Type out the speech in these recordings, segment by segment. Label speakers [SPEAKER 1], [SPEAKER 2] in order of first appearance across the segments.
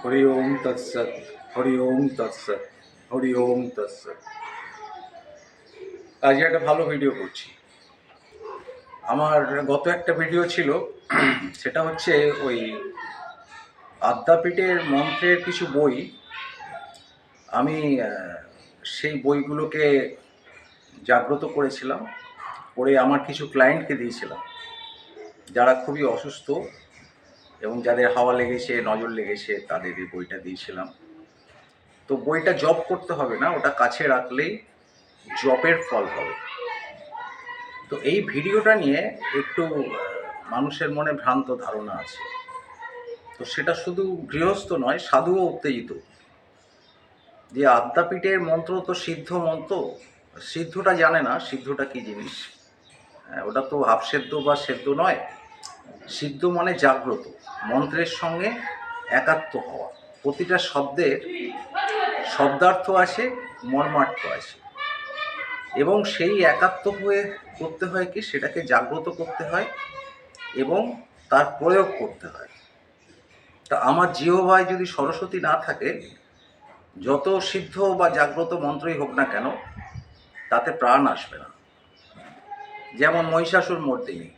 [SPEAKER 1] হরি ওম তৎসৎ, হরি ওম তৎসৎ, হরি ওম তৎসৎ। আজকে একটা ভালো ভিডিও করছি। আমার গত একটা ভিডিও ছিল, সেটা হচ্ছে ওই আদ্যাপীঠের মন্ত্রের কিছু বই। আমি সেই বইগুলোকে জাগ্রত করেছিলাম, করে আমার কিছু ক্লায়েন্টকে দিয়েছিলাম, যারা খুবই অসুস্থ। এবং যাদের হাওয়া লেগেছে নজর লেগেছে তাদের এই বইটা দিয়েছিলাম। তো বইটা জব করতে হবে না ওটা কাছে রাখলেই জবের ফল হবে। তো এই ভিডিওটা নিয়ে একটু মানুষের মনে ভ্রান্ত ধারণা আছে। তো সেটা শুধু গৃহস্থ নয় সাধুও উত্তেজিত। যে আদ্যাপীঠের মন্ত্র তো সিদ্ধ মন্ত্র সিদ্ধটা জানে না সিদ্ধটা কি জিনিস? হ্যাঁ, ওটা তো হাফ সেদ্ধ বা সেদ্ধ নয়। সিদ্ধ মানে জাগ্রত, মন্ত্রের সঙ্গে একাত্ম হওয়া। প্রতিটা শব্দের শব্দার্থ আছে মর্মার্থ আছে এবং সেই একাত্ম হয়ে করতে হয় কি? সেটাকে জাগ্রত করতে হয় এবং তার প্রয়োগ করতে হয়। তা আমার জিহ্বায় যদি সরস্বতী না থাকে, যত সিদ্ধ বা জাগ্রত মন্ত্রই হোক না কেন, তাতে প্রাণ আসবে না। যেমন মহিষাসুর মর্দিনী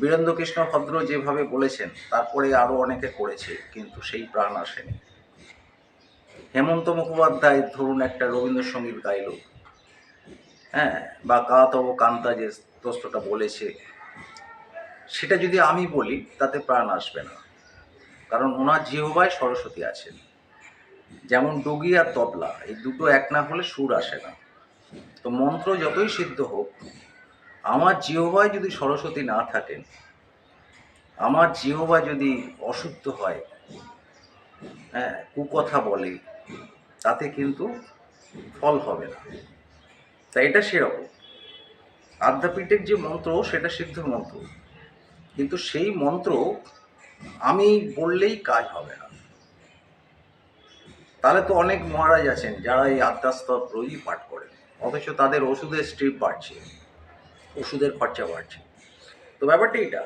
[SPEAKER 1] বীরেন্দ্র কৃষ্ণ ভদ্র যেভাবে বলেছেন, তারপরে আরও অনেকে করেছে, কিন্তু সেই প্রাণ আসেনি। হেমন্ত মুখোপাধ্যায় ধরুন একটা রবীন্দ্রসঙ্গীত গাইল। হ্যাঁ বা কা কান্তা যে দোস্তটা বলেছে, সেটা যদি আমি বলি, তাতে প্রাণ আসবে না। কারণ ওনার জিহবায় সরস্বতী আছেন। যেমন ডুগি আর তবলা, এই দুটো এক না হলে সুর আসে না। তো মন্ত্র যতই সিদ্ধ হোক আমার জিহবায় যদি সরস্বতী না থাকেন, আমার জিহবা যদি অশুদ্ধ হয় হ্যাঁ কুকথা বলে, তাতে কিন্তু ফল হবে না। তাই এটা সেরকম। আদ্যাপীঠের যে মন্ত্র, সেটা সিদ্ধ মন্ত্র। কিন্তু সেই মন্ত্র আমি বললেই কাজ হবে না। তাহলে তো অনেক মহারাজ আছেন যারা এই আদ্যাস্তব রোজই পাঠ করেন। অথচ তাদের ওষুধের স্ট্রিপ বাড়ছে। ওষুধের খরচা বাড়ছে। তো ব্যাপারটা এটা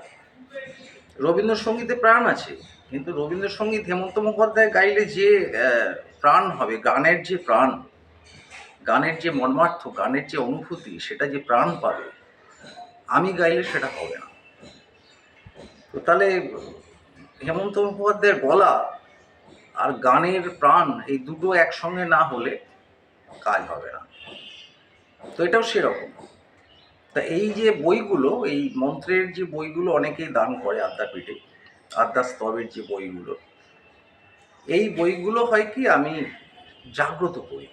[SPEAKER 1] রবীন্দ্রসঙ্গীতে প্রাণ আছে, কিন্তু রবীন্দ্রসঙ্গীত হেমন্ত মুখোপাধ্যায় গাইলে যে প্রাণ হবে, গানের যে প্রাণ, গানের যে মর্মার্থ, গানের যে অনুভূতি, সেটা যে প্রাণ পাবে, আমি গাইলে সেটা হবে না। তো তাহলে হেমন্ত মুখোপাধ্যায়ের গলা আর গানের প্রাণ এই দুটো একসঙ্গে না হলে কাজ হবে না। তো এটাও সেরকম। তা এই যে বইগুলো, এই মন্ত্রের যে বইগুলো অনেকেই দান করে আদ্যাপীঠে, আদ্যা স্তবের যে বইগুলো, এই বইগুলো হয় কি আমি জাগ্রত করি।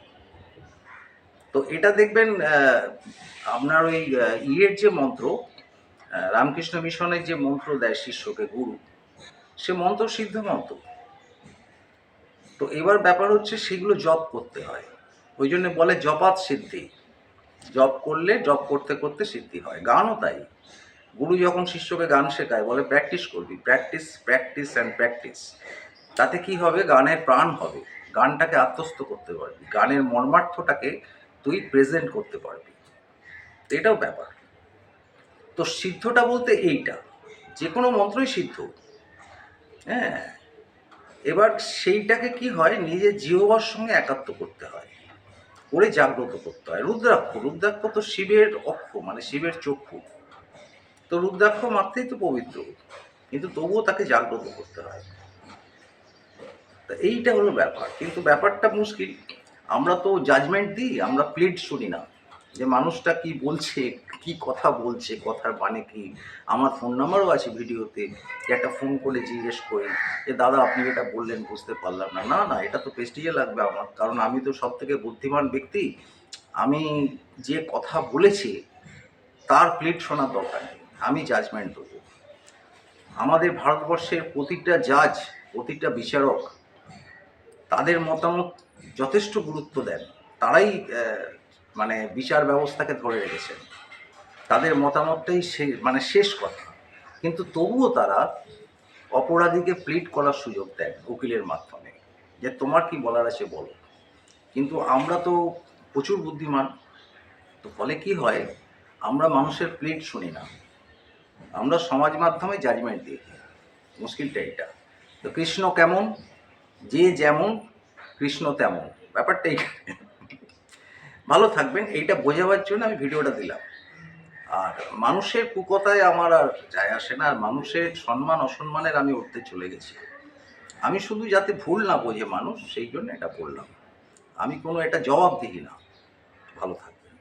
[SPEAKER 1] তো এটা দেখবেন আপনার ওই ইয়ের যে মন্ত্র রামকৃষ্ণ মিশনের যে মন্ত্র দেয় শিষ্যকে, গুরু, সে মন্ত্র সিদ্ধ মন্ত্র তো এবার ব্যাপার হচ্ছে সেগুলো জপ করতে হয়। ওই জন্য বলে জপাত সিদ্ধি। জপ করলে জব করতে করতে সিদ্ধি হয়। গানও তাই। গুরু যখন শিষ্যকে গান শেখায়, বলে প্র্যাকটিস করবি। প্র্যাকটিস প্র্যাকটিস অ্যান্ড প্র্যাকটিস তাতে কি হবে? গানের প্রাণ হবে। গানটাকে আত্মস্থ করতে পারবি। গানের মর্মার্থটাকে তুই প্রেজেন্ট করতে পারবি। এটাও ব্যাপার। তো সিদ্ধটা বলতে এইটা। যে কোনো মন্ত্রই সিদ্ধ। হ্যাঁ? এবার সেইটাকে কি হয়? নিজের জিহবার সঙ্গে একাত্ম করতে হয়। করে জাগ্রত করতে হয়। রুদ্রাক্ষ রুদ্রাক্ষ তো শিবের অক্ষ মানে শিবের চক্ষু। তো রুদ্রাক্ষ মাত্রেই তো পবিত্র, কিন্তু তবুও তাকে জাগ্রত করতে হয়। তা এইটা হলো ব্যাপার। কিন্তু ব্যাপারটা মুশকিল। আমরা তো জাজমেন্ট দিই, আমরা প্লিট শুনি না যে মানুষটা কি বলছে কি কথা বলছে, কথার মানে কি? আমার ফোন নাম্বারও আছে ভিডিওতে যে একটা ফোন করে জিজ্ঞেস করি, যে দাদা আপনি এটা বললেন, বুঝতে পারলাম না। না না, এটা তো প্রেস্টিজে লাগবে আমার, কারণ আমি তো সব থেকে বুদ্ধিমান ব্যক্তি। আমি যে কথা বলেছি, তার প্লেট শোনার দরকার নেই, আমি জাজমেন্ট দেবো। আমাদের ভারতবর্ষের প্রতিটা জাজ প্রতিটা বিচারক, তাদের মতামত যথেষ্ট গুরুত্ব দেন। তারাই মানে বিচার ব্যবস্থাকে ধরে রেখেছেন। তাদের মতামতটাই সে মানে শেষ কথা। কিন্তু তবুও তারা অপরাধীকে প্লিট করার সুযোগ দেন উকিলের মাধ্যমে, যে তোমার কি বলার আছে বলো। কিন্তু আমরা তো প্রচুর বুদ্ধিমান, তো ফলে কি হয়, আমরা মানুষের প্লিট শুনি না। আমরা সমাজ মাধ্যমে জাজমেন্ট দিই। মুশকিলটা এটা তো কৃষ্ণ কেমন? যে যেমন, কৃষ্ণ তেমন। ব্যাপারটা ভালো থাকবেন, এইটা বোঝাবার জন্য আমি ভিডিওটা দিলাম। আর মানুষের কুকতায় আমার আর যায় আসে না, আর মানুষের সম্মান, অসম্মানের আমি উঠতে চলে গেছি। আমি শুধু যাতে ভুল না বোঝে মানুষ, সেই জন্য এটা বললাম। আমি কোনো এটা জবাব দিই না। ভালো থাকবেন।